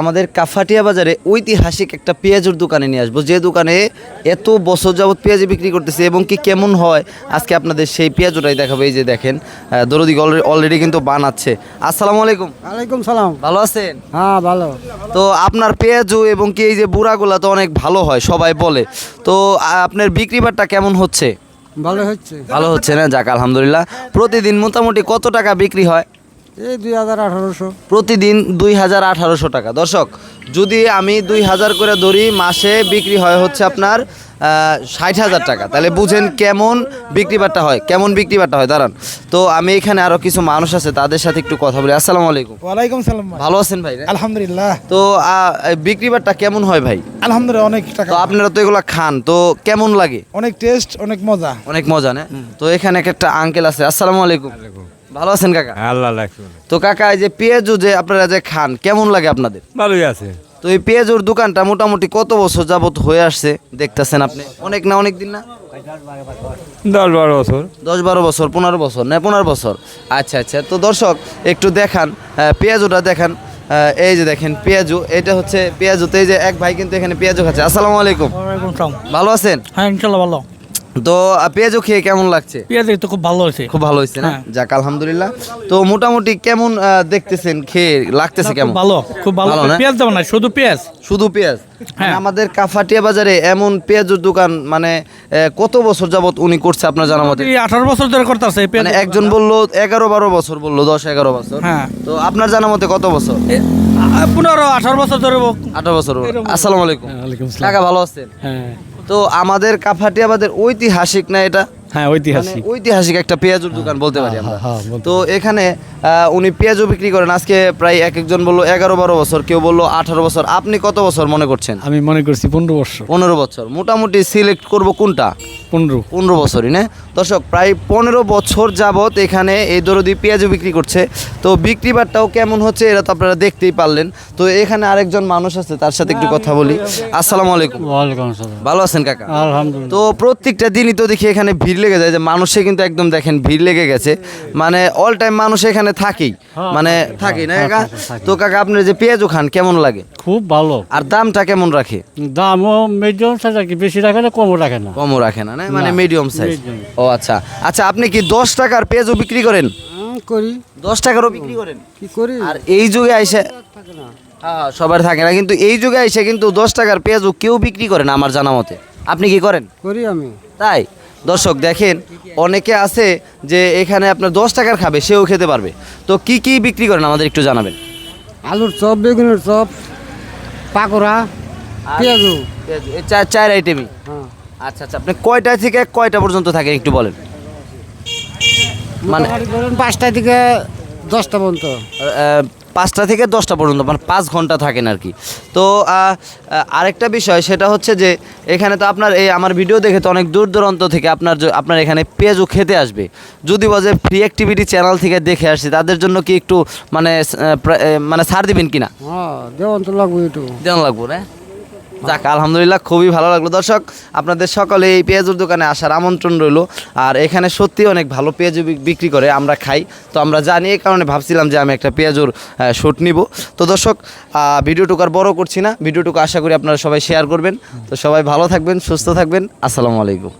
আমাদের কাফাটিয়া বাজারে ঐতিহাসিক একটা পেঁয়াজের দোকানে নিয়ে আসব। যে দোকানে এত বছর যাবৎ পেঁয়াজ বিক্রি করতেছে এবং কি কেমন হয় আজকে আপনাদের সেই পেঁয়াজটাই দেখাবো। এই যে দেখেন দরদি অলরেডি কিন্তু বানাচ্ছে। আসসালামু আলাইকুম। ওয়ালাইকুম সালাম। ভালো আছেন? হ্যাঁ ভালো। তো আপনার পেঁয়াজু এবং কি এই যে বুড়াগুলা তো অনেক ভালো হয় সবাই বলে। তো আপনার বিক্রি বাট্টা কেমন হচ্ছে? ভালো হচ্ছে। ভালো হচ্ছে না? যাক আলহামদুলিল্লাহ। প্রতিদিন মোটামুটি কত টাকা বিক্রি হয়? এই দুই হাজার আঠারোশো। প্রতিদিন দুই হাজার আঠারোশো টাকা। দর্শক যদি আমি দুই হাজার করে ধরি মাসে বিক্রি হয় হচ্ছে আপনার ষাট হাজার টাকা। তাহলে বুঝেন কেমন বিক্রি বাট্টা হয় কেমন বিক্রি বাট্টা হয়। দাঁড়ান তো আমি এখানে আরও কিছু মানুষ আছে তাদের সাথে একটু কথা বলি। আসসালামু আলাইকুম। ওয়ালাইকুম সালাম ভালো আছেন ভাই আলহামদুলিল্লাহ। তো আহ, বিক্রি বাট্টা কেমন হয় ভাই? আলহামদুলিল্লাহ অনেক টাকা। তো আপনারা তো এগুলো খান তো কেমন লাগে? অনেক টেস্ট অনেক মজা। অনেক মজা না? তো এখানে একটা আঙ্কেল আছে। আসসালামু আলাইকুম। ভালো আছেন কাকা? আল্লাহ তো কাকা এই যে পেঁয়াজু যে আপনারা যে খান কেমন লাগে আপনাদের? ভালোই আছে। তো এই পেঁয়াজুর দোকানটা মোটামুটি কত বছর যাবত হয়ে আসছে দেখতেছেন আপনি? অনেক না অনেক দিন না? দশ বারো বছর। দশ বারো বছর পনেরো বছর না পনেরো বছর। আচ্ছা আচ্ছা তো দর্শক একটু দেখান পেঁয়াজুটা দেখান। এই যে দেখেন পেঁয়াজু এটা হচ্ছে পেঁয়াজুতে এই যে এক ভাই কিন্তু এখানে পেঁয়াজু খাচ্ছে। আসসালামু আলাইকুম। ভালো আছেন? হ্যাঁ ইনশাল্লাহ ভালো। তো আহ, পেঁয়াজু খেয়ে কেমন লাগছে? পেঁয়াজ তো খুব ভালো হয়েছে। খুব ভালো হয়েছে না? হ্যাঁ। যাক আলহামদুলিল্লাহ। তো মোটামুটি কেমন দেখতেছেন খেয়ে লাগতেছে কেমন? ভালো খুব ভালো। না? পেঁয়াজ দেবো না শুধু পেঁয়াজ। শুধু পেঁয়াজ? মানে হ্যাঁ। আমাদের কাফাটিয়া বাজারে এমন পেঁয়াজের দোকান মানে কত বছর যাবত উনি করছে আপনার জানা মতে? আঠারো বছর ধরে করতেছে মানে একজন বলল এগারো বারো বছর বলল দশ এগারো বছর। হ্যাঁ। তো আপনার জানা মতে কত বছর? পনেরো আঠারো বছর ধরে আঠারো বছর আসসালামু আলাইকুম। কাকা ভালো আছেন? হ্যাঁ। তো আমাদের কাফাটি আমাদের ঐতিহাসিক না এটা? হ্যাঁ মানে ঐতিহাসিক। ঐতিহাসিক একটা পেঁয়াজুর দোকান বলতে পারি আমরা। হ্যাঁ, তো এখানে আহ, উনি পেঁয়াজও বিক্রি করেন। আজকে প্রায় এক একজন বলল এগারো বারো বছর কেউ বলল আঠারো বছর। আপনি কত বছর মনে করছেন? আমি মনে করছি পনেরো বছর। পনেরো বছর। মোটামুটি সিলেক্ট করব কোনটা? পনেরো। পনেরো বছরই না? দর্শক প্রায় পনেরো বছর যাবত এখানে এই দরদি পেঁয়াজও বিক্রি করছে। তো বিক্রি বাট্টাও কেমন হচ্ছে এরা তো আপনারা দেখতেই পারলেন। তো এখানে আরেকজন মানুষ আছে তার সাথে একটু কথা বলি। আসসালামু আলাইকুম। ভালো আছেন কাকা? আলহামদুলিল্লাহ। তো প্রত্যেকটা দিনই তো দেখি এখানে ভিড় লেগে যায় যে মানুষে কিন্তু একদম দেখেন ভিড় লেগে গেছে। মানে অল টাইম মানুষ এখানে থাকেই। মানে থাকেই না কাকা? তো কাকা আপনি যে পেঁয়াজও খান কেমন লাগে? খুব ভালো। আর দামটা কেমন রাখে? দামও মিডিয়াম বেশি রাখে না কমও রাখে না। কমও রাখে না না? মানে মিডিয়াম সাইজ ও আচ্ছা। আচ্ছা আপনি কি দশ টাকার পেঁয়াজও বিক্রি করেন? করি। দশ টাকারও বিক্রি করেন? কি করি? আর এই যুগে আইসে হ্যাঁ সবার থাকে না। কিন্তু এই যুগে আইসে কিন্তু দশ টাকার পেঁয়াজও কেউ বিক্রি করে না আমার জানা মতে। আপনি কি করেন? করি আমি। তাই? দর্শক দেখেন অনেকে আছে যে এখানে আপনার দশ টাকার খাবে সেও খেতে পারবে। তো কি কি বিক্রি করেন আমাদের একটু জানাবেন। আলুর চপ বেগুনের চপ পাকোড়া পেঁয়াজু চার চার আইটেমই হ্যাঁ। আচ্ছা আচ্ছা আপনি কয়টা থেকে কয়টা পর্যন্ত থাকেন একটু বলেন? মানে ধরুন পাঁচটা থেকে দশটা পর্যন্ত। পাঁচটা থেকে দশটা পর্যন্ত মানে পাঁচ ঘণ্টা থাকেন আর কি। তো আরেকটা বিষয় সেটা হচ্ছে যে এখানে তো আপনার এই আমার ভিডিও দেখে তো অনেক দূর দূরান্ত থেকে আপনার আপনার এখানে পেঁয়াজও খেতে আসবে। যদি বলে ফ্রি অ্যাক্টিভিটি চ্যানেল থেকে দেখে আসছে তাদের জন্য কি একটু মানে মানে ছাড় দিবেন কিনা? হ্যাঁ দেওয়ান তো লাগবে একটু। দেওয়া লাগবো না? যাক আলহামদুলিল্লাহ খুবই ভালো লাগল। দর্শক আপনাদের সকলে এই পেঁয়াজুর দোকানে আসার আমন্ত্রণ রইল। আর এখানে সত্যি অনেক ভালো পেঁয়াজু বিক্রি করে আমরা খাই। তো আমরা জানি এই কারণে ভাবছিলাম যে আমি একটা পেঁয়াজুর শ্যুট নিব। তো দর্শক ভিডিওটুকু আর বড় করছি না। ভিডিওটুকু আশা করি আপনারা সবাই শেয়ার করবেন। তো সবাই ভালো থাকবেন সুস্থ থাকবেন। আসসালামু আলাইকুম।